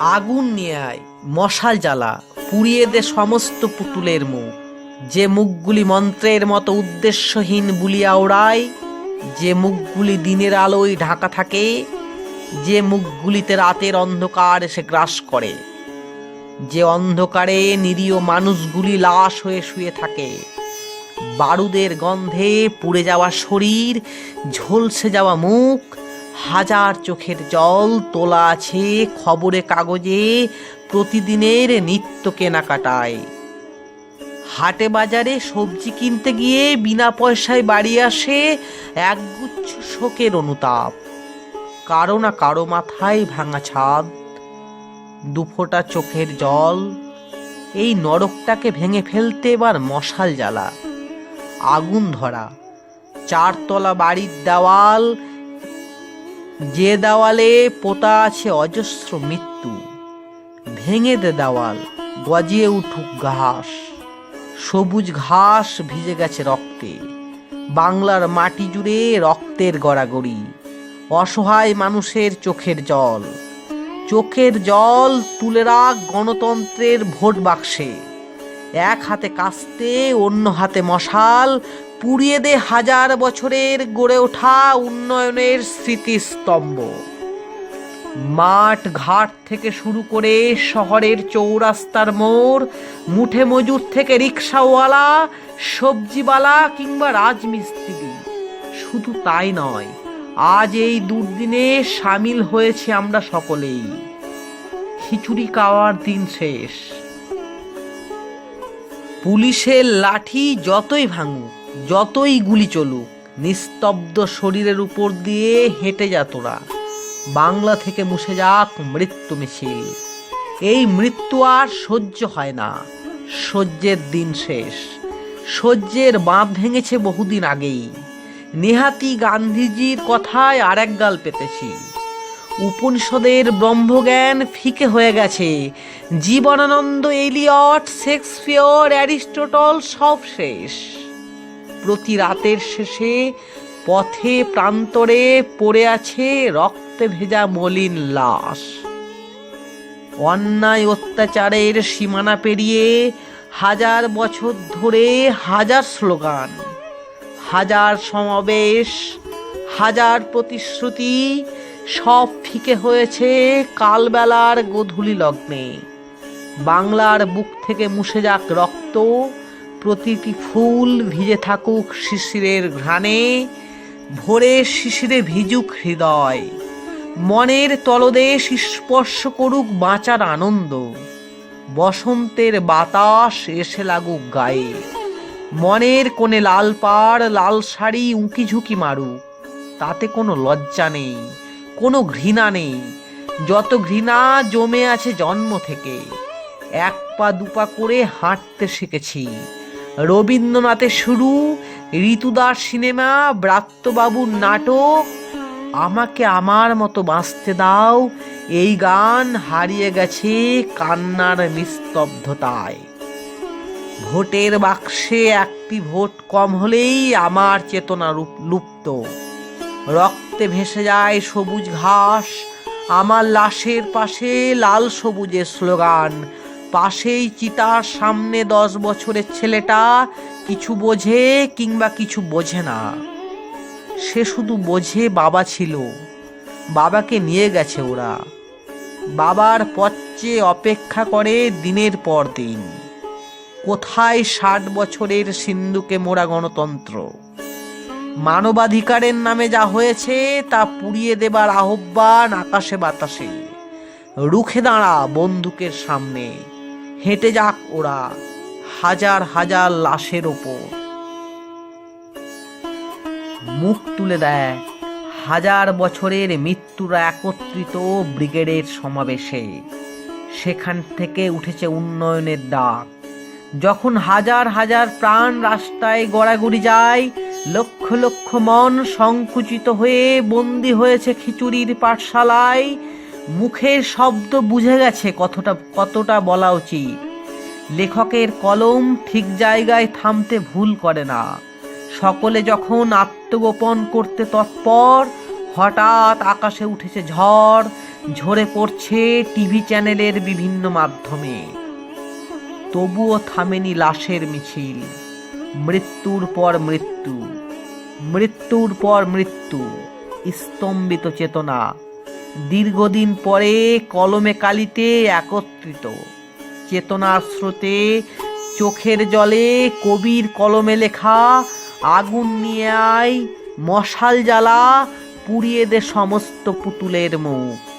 আগুন নিয়ে আয়, মশাল জ্বালা, পুড়িয়ে দে সমস্ত পুতুলের মুখ। যে মুখগুলি মন্ত্রের মতো উদ্দেশ্যহীন বুলিয়া ওড়ায়, যে মুখগুলি দিনের আলোয় ঢাকা থাকে, যে মুখগুলিতে রাতের অন্ধকার এসে গ্রাস করে। যে অন্ধকারে নিরীহ মানুষগুলি লাশ হয়ে শুয়ে থাকে, বারুদের গন্ধে পুড়ে যাওয়া শরীর, ঝলসে যাওয়া মুখ হাজার চোখের জল তোলা আছে খবরে কাগজে প্রতিদিনের নিত্য কেনাকাটায়। হাটে বাজারে সবজি কিনতে গিয়ে বিনা পয়সায় বাড়ি আসে একগুচ্ছ শোকের অনুতাপ। কারও না কারও মাথায় ভাঙা ছাদ। দুফোঁটা চোখের জল। এই নরকটাকে ভেঙে ফেলতে এবার মশাল জ্বালা। আগুন ধরা। চারতলা বাড়ির দেওয়াল যে দেওয়ালে পোতা আছে অজস্র মৃত্যু, ভেঙে দে দেওয়াল, গজিয়ে উঠুক ঘাস। সবুজ ঘাস ভিজে গেছে রক্তে, বাংলার মাটি জুড়ে রক্তের গড়াগড়ি, অসহায় মানুষের চোখের জল। চোখের জল তুলে রাখ গণতন্ত্রের ভোট বাক্সে, এক হাতে কাস্তে অন্য হাতে মশাল পুড়িয়ে দে হাজার বছরের গড়ে ওঠা উন্নয়নের স্মৃতিস্তম্ভ। মাঠ ঘাট থেকে শুরু করে শহরের চৌরাস্তার মোড়, মুঠে মজুর থেকে রিক্সাওয়ালা, সবজিওয়ালা কিংবা রাজমিস্ত্রি। শুধু তাই নয়, আজ এই দুর্দিনে সামিল হয়েছে আমরা সকলেই। খিচুড়ি খাওয়ার দিন শেষ। পুলিশের লাঠি যতই ভাঙুক যতই গুলি চলুক, নিস্তব্ধ শরীরের উপর দিয়ে হেঁটে যা তোরা। বাংলা থেকে মুছে যাক মৃত্যু মিছিল। এই মৃত্যু আর সহ্য হয় না। সহ্যের দিন শেষ। সহ্যের বাঁধ ভেঙেছে বহুদিন আগেই। নেহাতি গান্ধীজির কথায় আরেক গাল পেতেছি। উপনিষদের ব্রহ্মজ্ঞান ফিকে হয়ে গেছে। জীবনানন্দ এলিয়ট, শেক্সপিয়র, অ্যারিস্টটল সব শেষ। প্রতি রাতের শেষে পথে প্রান্তরে পড়ে আছে রক্তে ভেজা মলিন লাশ। অন্যায় অত্যাচারের সীমানা পেরিয়ে হাজার বছর ধরে হাজার স্লোগান, হাজার সমাবেশ, হাজার প্রতিশ্রুতি, সব ফিকে হয়েছে কালবেলার গোধূলি লগ্নে। বাংলার বুক থেকে মুছে যাক রক্ত প্রতিটি ফুল ভিজে থাকুক শিশিরের ঘ্রাণে, ভোরে শিশিরে ভিজুক হৃদয়। মনের তলদেশ স্পর্শ করুক বাঁচার আনন্দ। বসন্তের বাতাস এসে লাগুক গায়ে। মনের কোণে লাল পাড়, লাল শাড়ি উঁকি ঝুঁকি মারুক। তাতে কোনো লজ্জা নেই, কোনো ঘৃণা নেই। যত ঘৃণা জমে আছে জন্ম থেকে, এক পা দুপা করে হাঁটতে শিখেছি। রবীন্দ্রনাথের শুরু, ঋতুদার সিনেমা, ব্রাত্যবাবুর নাটক। আমাকে আমার মতো বাঁচতে দাও, এই গান হারিয়ে গেছে কান্নার নিস্তব্ধতায়। ভোটের বাক্সে একটি ভোট কম হলেই আমার চেতনা লুপ্ত। রক্তে ভেসে যায় সবুজ ঘাস, আমার লাশের পাশে লাল সবুজের স্লোগান পাশেই চিতার সামনে দশ বছরের ছেলেটা কিছু বোঝে কিংবা কিছু বোঝে না। সে শুধু বোঝে বাবা ছিল। বাবাকে নিয়ে গেছে ওরা। বাবার পথে অপেক্ষা করে দিনের পর দিন। কোথায় ষাট বছরের সিন্ধুকে মোড়া গণতন্ত্র? মানবাধিকারের নামে যা হয়েছে তা পুড়িয়ে দেবার আহ্বান আকাশে বাতাসে। রুখে দাঁড়া বন্দুকের সামনে। হেঁটে যাক ওরা হাজার হাজার লাশের ওপর। মুখ তুলে দেয় হাজার বছরের মৃত্যুরা একত্রিত ব্রিগেডের সমাবেশে। সেখান থেকে উঠেছে উন্নয়নের ডাক। যখন হাজার হাজার প্রাণ রাস্তায় গড়াগড়ি যায়, লক্ষ লক্ষ মন সংকুচিত হয়ে বন্দি হয়েছে খিচুড়ির পাঠশালায়। মুখের শব্দ বুঝে গেছে কতটা কতটা বলা উচিত। লেখকের কলম ঠিক জায়গায় থামতে ভুল করে না। সকলে যখন আত্মগোপন করতে তৎপর, হঠাৎ আকাশে উঠেছে ঝড়, ঝরে পড়ছে টিভি চ্যানেলের বিভিন্ন মাধ্যমে। তবুও থামেনি লাশের মিছিল। মৃত্যুর পর মৃত্যু, মৃত্যুর পর মৃত্যু, স্তম্ভিত চেতনা। দীর্ঘদিন পরে কলমে কালিতে একত্রিত। চেতনার স্রোতে চোখের জলে কবির কলমে লেখা, আগুন নিয়ে আয়, মশাল জ্বালা, পুড়িয়ে দে সমস্ত পুতুলের মুখ।